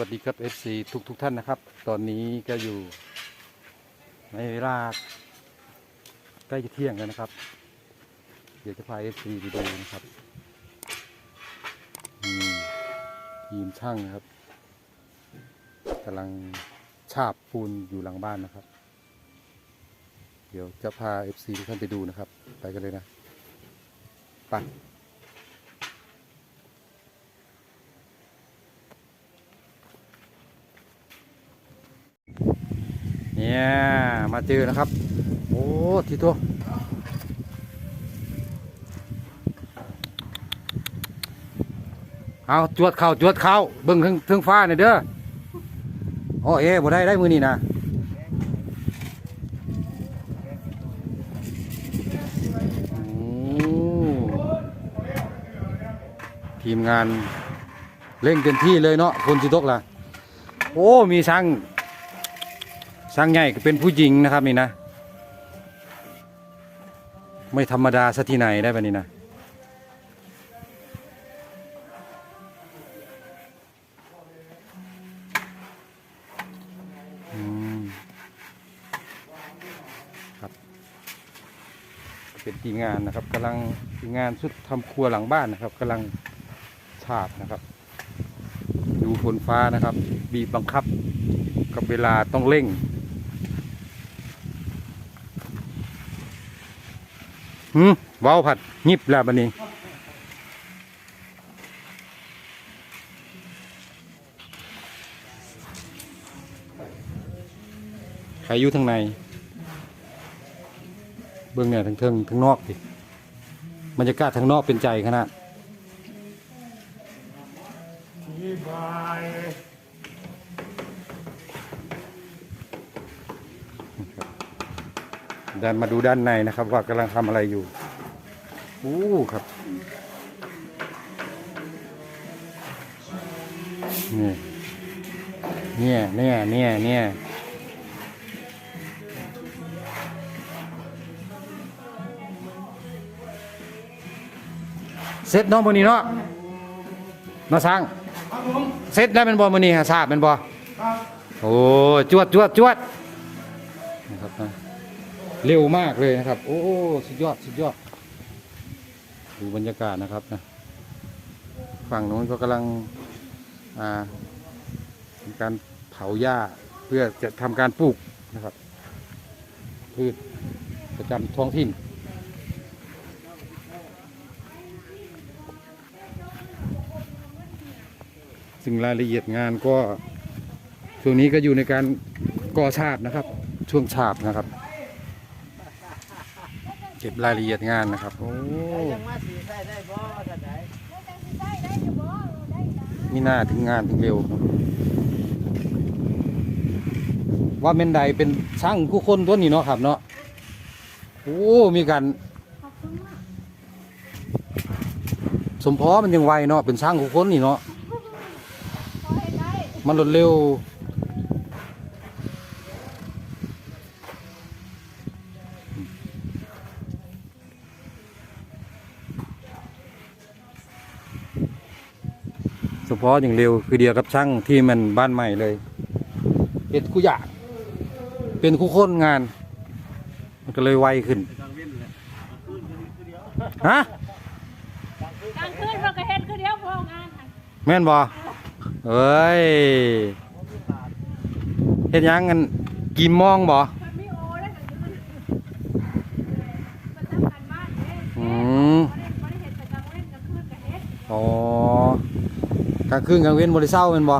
วัสดีครับ FC ทุกทุกๆท่านนะครับ ตอนนี้ก็อยู่ในเวลาใกล้จะเที่ยงแล้วนะครับ เดี๋ยวจะพา FC ไปดูนะครับนี่ทีมช่างนะครับกำลังฉาบปูนอยู่หลังบ้านนะครับ เดี๋ยวจะพา FC ทุกท่านไปดูนะครับ ไปกันเลยนะไป เนี่ยมาเจอนะครับ โอ้ทีตัวเอาจวดเข่าจวดเข่าเบิ่งถึงถึงฟ้าหน่อยเด้อโอ้เอ๋บ่ได้ได้มือนี่นะโอ้ทีมงานเร่งเต็มที่เลยเนาะคนสิตกล่ะ โอ้ มีช่าง ช่างใหญ่ก็เป็นผู้หญิงนะครับนี่นะ ไม่ธรรมดาซะที่ไหนได้แบบนี้นะเป็นทีงานนะครับกำลังทีงานชุดทำครัวหลังบ้านนะครับกำลังฉาบนะครับ ดูฝนฟ้านะครับ บีบบังคับ กับเวลาต้องเร่ง หืมว้าวผัดงิบแล้วบันนี้ ใครอยู่ทางใน เบื้องเนี่ยทางเทิงทางนอกดิบรรยากาศทางนอกเป็นใจขนาด ที่บาย เดินมาดูด้านในนะครับ ว่ากำลังทำอะไรอยู่อู้ครับนี่เนี่ยเนี่ยเนี่ยเนี่ยเสร็จเนาะมื้อนี้เนาะมาสร้างครับผมเสร็จแล้วเป็นบ่มื้อนี้ฮะทราบเป็นบ่ครับโอ้จวดจวดจวดนะครับนะ เร็วมากเลยนะครับ โอ้สุดยอดสุดยอด ดูบรรยากาศนะครับนะฝั่งโน้นก็กำลังทำการเผาหญ้าเพื่อจะทำการปลูกนะครับพืชประจำท้องถิ่นซึ่งรายละเอียดงานก็ช่วงนี้ก็อยู่ในการก่อฉาบนะครับ ช่วงฉาบนะครับ เก็บรายละเอียดงานนะครับโอ้มีหน้าถึงงานถึงเร็ว ว่าเมนใดเป็นช่างผู้คนตัวนี้เนาะครับเนาะโอ้มีการสมพอมันยังไวเนาะเป็นช่างผู้คนนี่เนาะมันรวดเร็ว พาะอย่างเร็วคือเดียวกับช่างที่มันบ้านใหม่เลยเห็ดคู่อยากเป็นคู่ค้นงาน มันก็เลยไวขึ้นฮะกลางคืนเราก็เฮ็ดคือเดียวพองานค่ะแม่นบอเอ้ยเห็ดหยังกันกิมมองบ่มันมีโอได้กลางคืนมันทำการบ้านเด้ อืม บ่ได้บ่ได้เฮ็ดแต่กลางเว้นกลางคืนก็เฮ็ด อ๋อ กลางคืนกลางเว้นบริเศร้าแม่นบ่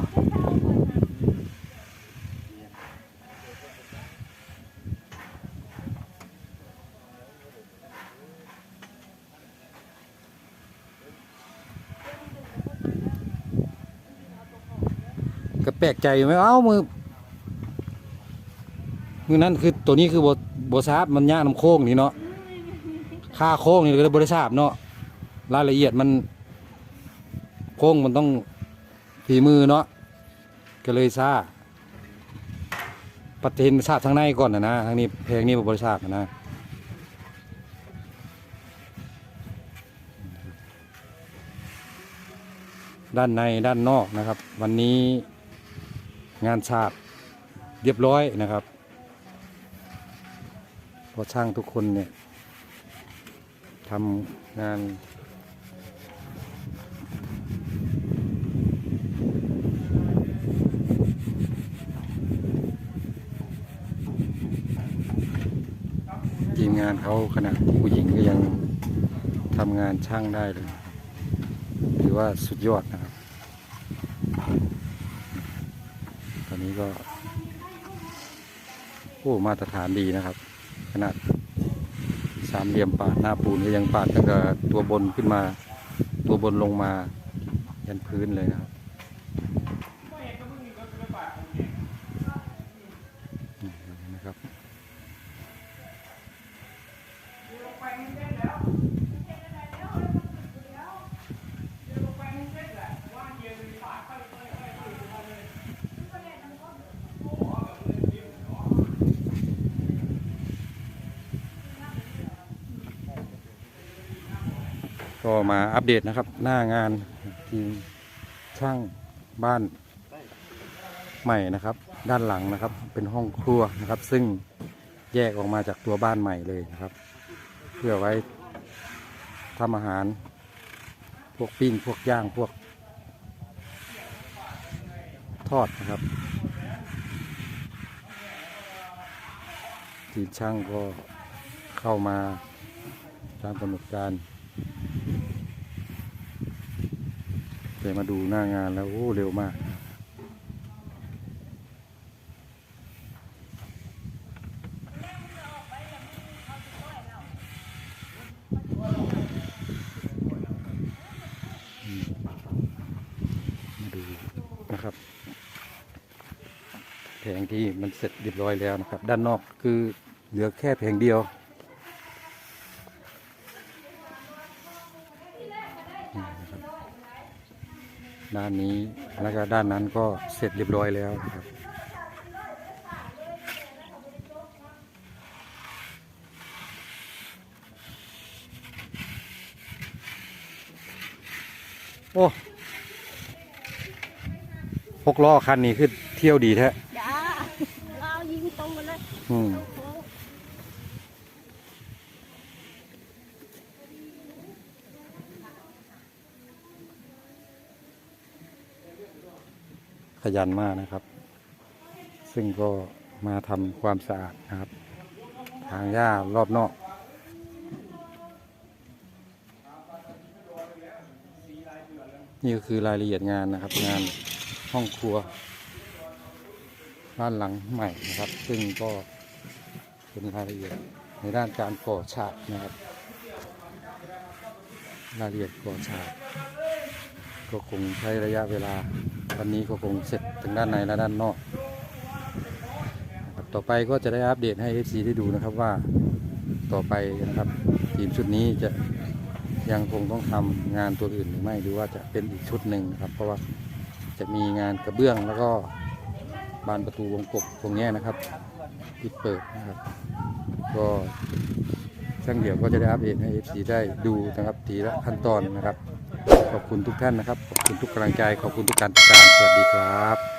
ก็แปลกใจอยู่ไหมเอ้ามือมือนั้นคือตัวนี้คือบโบทราบมันยากน้ำโค้งนี่เนาะค่าโค้งนี่ก็เลยบริทราบเนาะรายละเอียดมันโค้งมันต้อง ฝีมือเนาะก็เลยซาปฏิเห็นทราบทางในก่อนนะนะทางนี้เพลงนี้บริทราบนะด้านในด้านนอกนะครับ วันนี้งานฉาบเรียบร้อยนะครับพราะช่างทุกคนเนี่ยทำงาน มงานเขาขนาดผู้หญิงก็ยังทำงานช่างได้เลยถือว่าสุดยอดนะครับ ตอนนี้ก็โอ้มาตรฐานดีนะครับ ขนาดสามเหลี่ยมปาดหน้าปูนก็ยังปาดตั้งแต่ตัวบนขึ้นมา ตัวบนลงมายันพื้นเลยนะครับ ก็มาอัปเดตนะครับ หน้างานทีมช่างบ้านใหม่นะครับ ด้านหลังนะครับ เป็นห้องครัวนะครับ ซึ่งแยกออกมาจากตัวบ้านใหม่เลยนะครับ เพื่อไว้ทำอาหาร พวกปิ้งพวกย่างพวก ทอดนะครับ ทีมช่างก็เข้ามาตามกำหนดการ แต่มาดูหน้างานแล้ว โอ้เร็วมาก มาดูนะครับ แผงที่มันเสร็จเรียบร้อยแล้วนะครับ ด้านนอกคือเหลือแค่แผงเดียวนะครับ ด้านนี้แล้วก็ด้านนั้นก็เสร็จเรียบร้อยแล้วครับโอ้หกล้อคันนี้คือเที่ยวดีแท้ จ้าเอายิงตรงไปเลย อืม โอ้ ขยันมากนะครับ ซึ่งก็มาทำความสะอาดนะครับ ทางหญ้ารอบนอก นี่ก็คือรายละเอียดงานนะครับ งานห้องครัว บ้านหลังใหม่นะครับ ซึ่งก็เป็นรายละเอียดในด้านการก่อฉากนะครับ รายละเอียดก่อฉาก ก็คงใช้ระยะเวลาวันนี้ก็คงเสร็จถึงด้านในและด้านนอก ต่อไปก็จะได้อัปเดตให้ FC ได้ดูนะครับว่าต่อไปนะครับทีมชุดนี้จะยังคงต้องทำงานตัวอื่นหรือไม่หรือว่าจะเป็นอีกชุดหนึ่งครับ เพราะว่าจะมีงานกระเบื้องแล้วก็บานประตูวงกบตรงนี้นะครับที่เปิดนะครับ ก็ช่างเดี่ยวก็จะได้อัปเดตให้ FC ได้ดูนะครับทีละขั้นตอนนะครับ ขอบคุณทุกท่านนะครับ ขอบคุณทุกกำลังใจ ขอบคุณทุกการติดตาม สวัสดีครับ